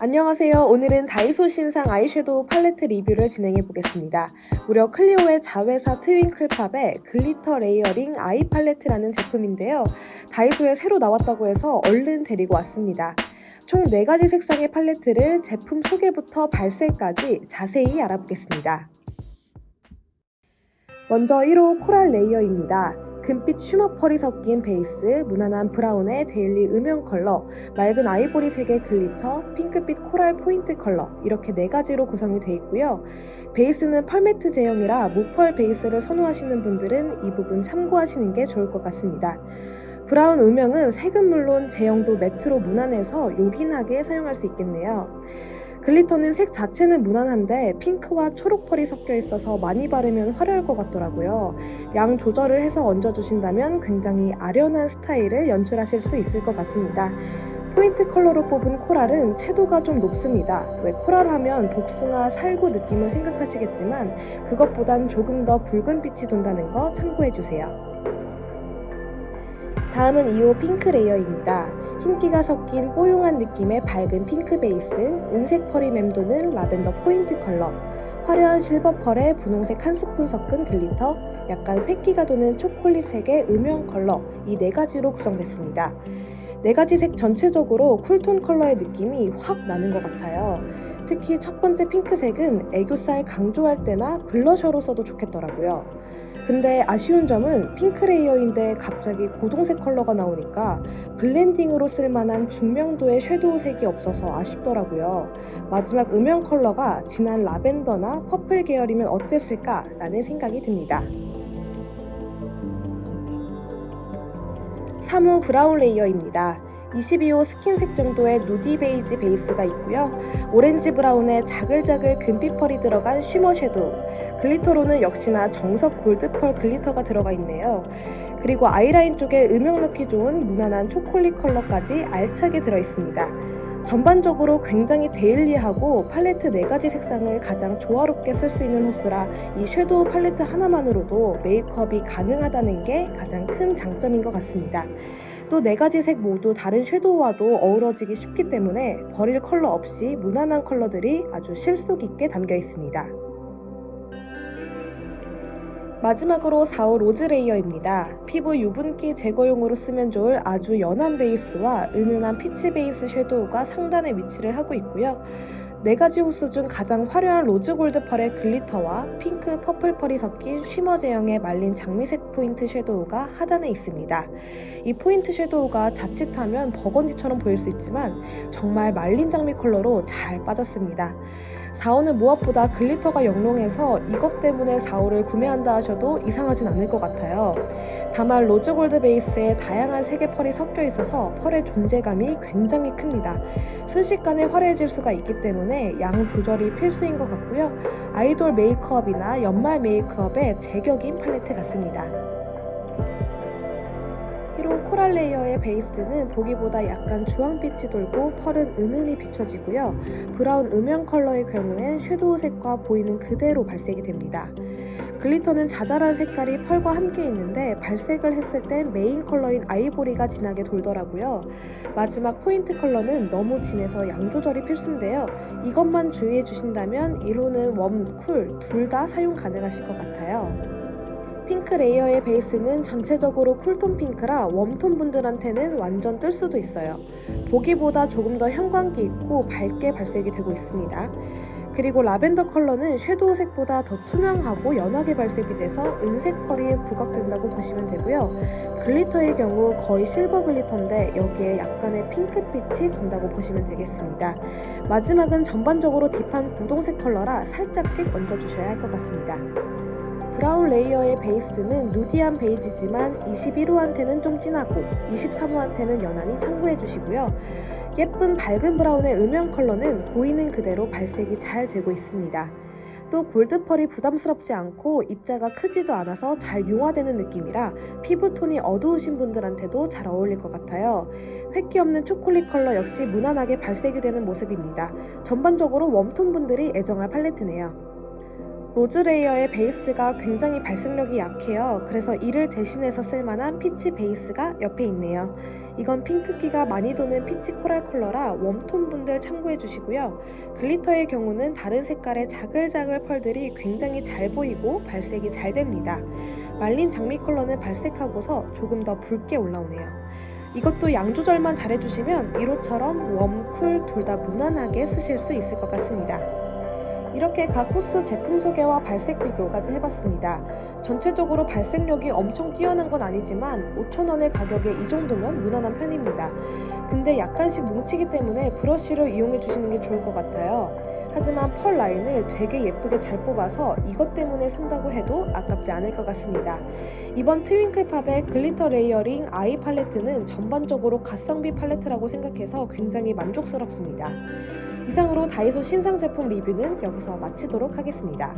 안녕하세요. 오늘은 다이소 신상 아이섀도우 팔레트 리뷰를 진행해 보겠습니다. 무려 클리오의 자회사 트윙클 팝의 글리터 레이어링 아이 팔레트라는 제품인데요. 다이소에 새로 나왔다고 해서 얼른 데리고 왔습니다. 총 4가지 색상의 팔레트를 제품 소개부터 발색까지 자세히 알아보겠습니다. 먼저 1호 코랄 레이어입니다. 금빛 쉬머 펄이 섞인 베이스, 무난한 브라운의 데일리 음영 컬러, 맑은 아이보리 색의 글리터, 핑크빛 코랄 포인트 컬러 이렇게 네 가지로 구성이 되어 있고요. 베이스는 펄매트 제형이라 무펄 베이스를 선호하시는 분들은 이 부분 참고하시는 게 좋을 것 같습니다. 브라운 음영은 색은 물론 제형도 매트로 무난해서 요긴하게 사용할 수 있겠네요. 글리터는 색 자체는 무난한데 핑크와 초록 펄이 섞여 있어서 많이 바르면 화려할 것 같더라고요. 양 조절을 해서 얹어주신다면 굉장히 아련한 스타일을 연출하실 수 있을 것 같습니다. 포인트 컬러로 뽑은 코랄은 채도가 좀 높습니다. 왜 코랄 하면 복숭아 살구 느낌을 생각하시겠지만 그것보단 조금 더 붉은 빛이 돈다는 거 참고해주세요. 다음은 2호 핑크 레이어입니다. 흰기가 섞인 뽀용한 느낌의 밝은 핑크 베이스, 은색 펄이 맴도는 라벤더 포인트 컬러, 화려한 실버 펄에 분홍색 한 스푼 섞은 글리터, 약간 획기가 도는 초콜릿색의 음영 컬러 이 네 가지로 구성됐습니다. 네 가지 색 전체적으로 쿨톤 컬러의 느낌이 확 나는 것 같아요. 특히 첫 번째 핑크색은 애교살 강조할 때나 블러셔로 써도 좋겠더라고요. 근데 아쉬운 점은 핑크 레이어인데 갑자기 고동색 컬러가 나오니까 블렌딩으로 쓸만한 중명도의 섀도우 색이 없어서 아쉽더라고요. 마지막 음영 컬러가 진한 라벤더나 퍼플 계열이면 어땠을까 라는 생각이 듭니다. 3호 브라운 레이어입니다. 22호 스킨색 정도의 누디 베이지 베이스가 있고요. 오렌지 브라운에 자글자글 금빛 펄이 들어간 쉬머 섀도우. 글리터로는 역시나 정석 골드 펄 글리터가 들어가 있네요. 그리고 아이라인 쪽에 음영 넣기 좋은 무난한 초콜릿 컬러까지 알차게 들어 있습니다. 전반적으로 굉장히 데일리하고 팔레트 4가지 색상을 가장 조화롭게 쓸 수 있는 호수라 이 섀도우 팔레트 하나만으로도 메이크업이 가능하다는 게 가장 큰 장점인 것 같습니다. 또 네 가지 색 모두 다른 섀도우와도 어우러지기 쉽기 때문에 버릴 컬러 없이 무난한 컬러들이 아주 실속 있게 담겨 있습니다. 마지막으로 4호 로즈 레이어입니다. 피부 유분기 제거용으로 쓰면 좋을 아주 연한 베이스와 은은한 피치 베이스 섀도우가 상단에 위치를 하고 있고요. 네 가지 호수 중 가장 화려한 로즈 골드 펄의 글리터와 핑크 퍼플 펄이 섞인 쉬머 제형의 말린 장미색 포인트 섀도우가 하단에 있습니다. 이 포인트 섀도우가 자칫하면 버건디처럼 보일 수 있지만 정말 말린 장미 컬러로 잘 빠졌습니다. 4호는 무엇보다 글리터가 영롱해서 이것 때문에 4호를 구매한다 하셔도 이상하진 않을 것 같아요. 다만 로즈 골드 베이스에 다양한 색의 펄이 섞여 있어서 펄의 존재감이 굉장히 큽니다. 순식간에 화려해질 수가 있기 때문에 양 조절이 필수인 것 같고요. 아이돌 메이크업이나 연말 메이크업에 제격인 팔레트 같습니다. 1호 코랄 레이어의 베이스는 보기보다 약간 주황빛이 돌고 펄은 은은히 비춰지고요. 브라운 음영 컬러의 경우엔 섀도우 색과 보이는 그대로 발색이 됩니다. 글리터는 자잘한 색깔이 펄과 함께 있는데 발색을 했을 땐 메인 컬러인 아이보리가 진하게 돌더라고요. 마지막 포인트 컬러는 너무 진해서 양 조절이 필수인데요. 이것만 주의해 주신다면 1호는 웜, 쿨 둘 다 사용 가능하실 것 같아요. 핑크 레이어의 베이스는 전체적으로 쿨톤 핑크라 웜톤 분들한테는 완전 뜰 수도 있어요. 보기보다 조금 더 형광기 있고 밝게 발색이 되고 있습니다. 그리고 라벤더 컬러는 섀도우 색보다 더 투명하고 연하게 발색이 돼서 은색 펄이 부각된다고 보시면 되고요. 글리터의 경우 거의 실버 글리터인데 여기에 약간의 핑크빛이 돈다고 보시면 되겠습니다. 마지막은 전반적으로 딥한 고동색 컬러라 살짝씩 얹어주셔야 할 것 같습니다. 브라운 레이어의 베이스는 누디한 베이지지만 21호한테는 좀 진하고 23호한테는 연하니 참고해 주시고요. 예쁜 밝은 브라운의 음영 컬러는 보이는 그대로 발색이 잘 되고 있습니다. 또 골드펄이 부담스럽지 않고 입자가 크지도 않아서 잘 융화되는 느낌이라 피부톤이 어두우신 분들한테도 잘 어울릴 것 같아요. 획기 없는 초콜릿 컬러 역시 무난하게 발색이 되는 모습입니다. 전반적으로 웜톤 분들이 애정할 팔레트네요. 로즈 레이어의 베이스가 굉장히 발색력이 약해요. 그래서 이를 대신해서 쓸만한 피치 베이스가 옆에 있네요. 이건 핑크기가 많이 도는 피치 코랄 컬러라 웜톤 분들 참고해 주시고요. 글리터의 경우는 다른 색깔의 자글자글 펄들이 굉장히 잘 보이고 발색이 잘 됩니다. 말린 장미 컬러는 발색하고서 조금 더 붉게 올라오네요. 이것도 양 조절만 잘해주시면 1호처럼 웜, 쿨 둘 다 무난하게 쓰실 수 있을 것 같습니다. 이렇게 각 호수 제품 소개와 발색 비교까지 해봤습니다. 전체적으로 발색력이 엄청 뛰어난 건 아니지만 5,000원의 가격에 이 정도면 무난한 편입니다. 근데 약간씩 뭉치기 때문에 브러쉬를 이용해 주시는 게 좋을 것 같아요. 하지만 펄 라인을 되게 예쁘게 잘 뽑아서 이것 때문에 산다고 해도 아깝지 않을 것 같습니다. 이번 트윙클팝의 글리터 레이어링 아이 팔레트는 전반적으로 가성비 팔레트라고 생각해서 굉장히 만족스럽습니다. 이상으로 다이소 신상 제품 리뷰는 여기서 마치도록 하겠습니다.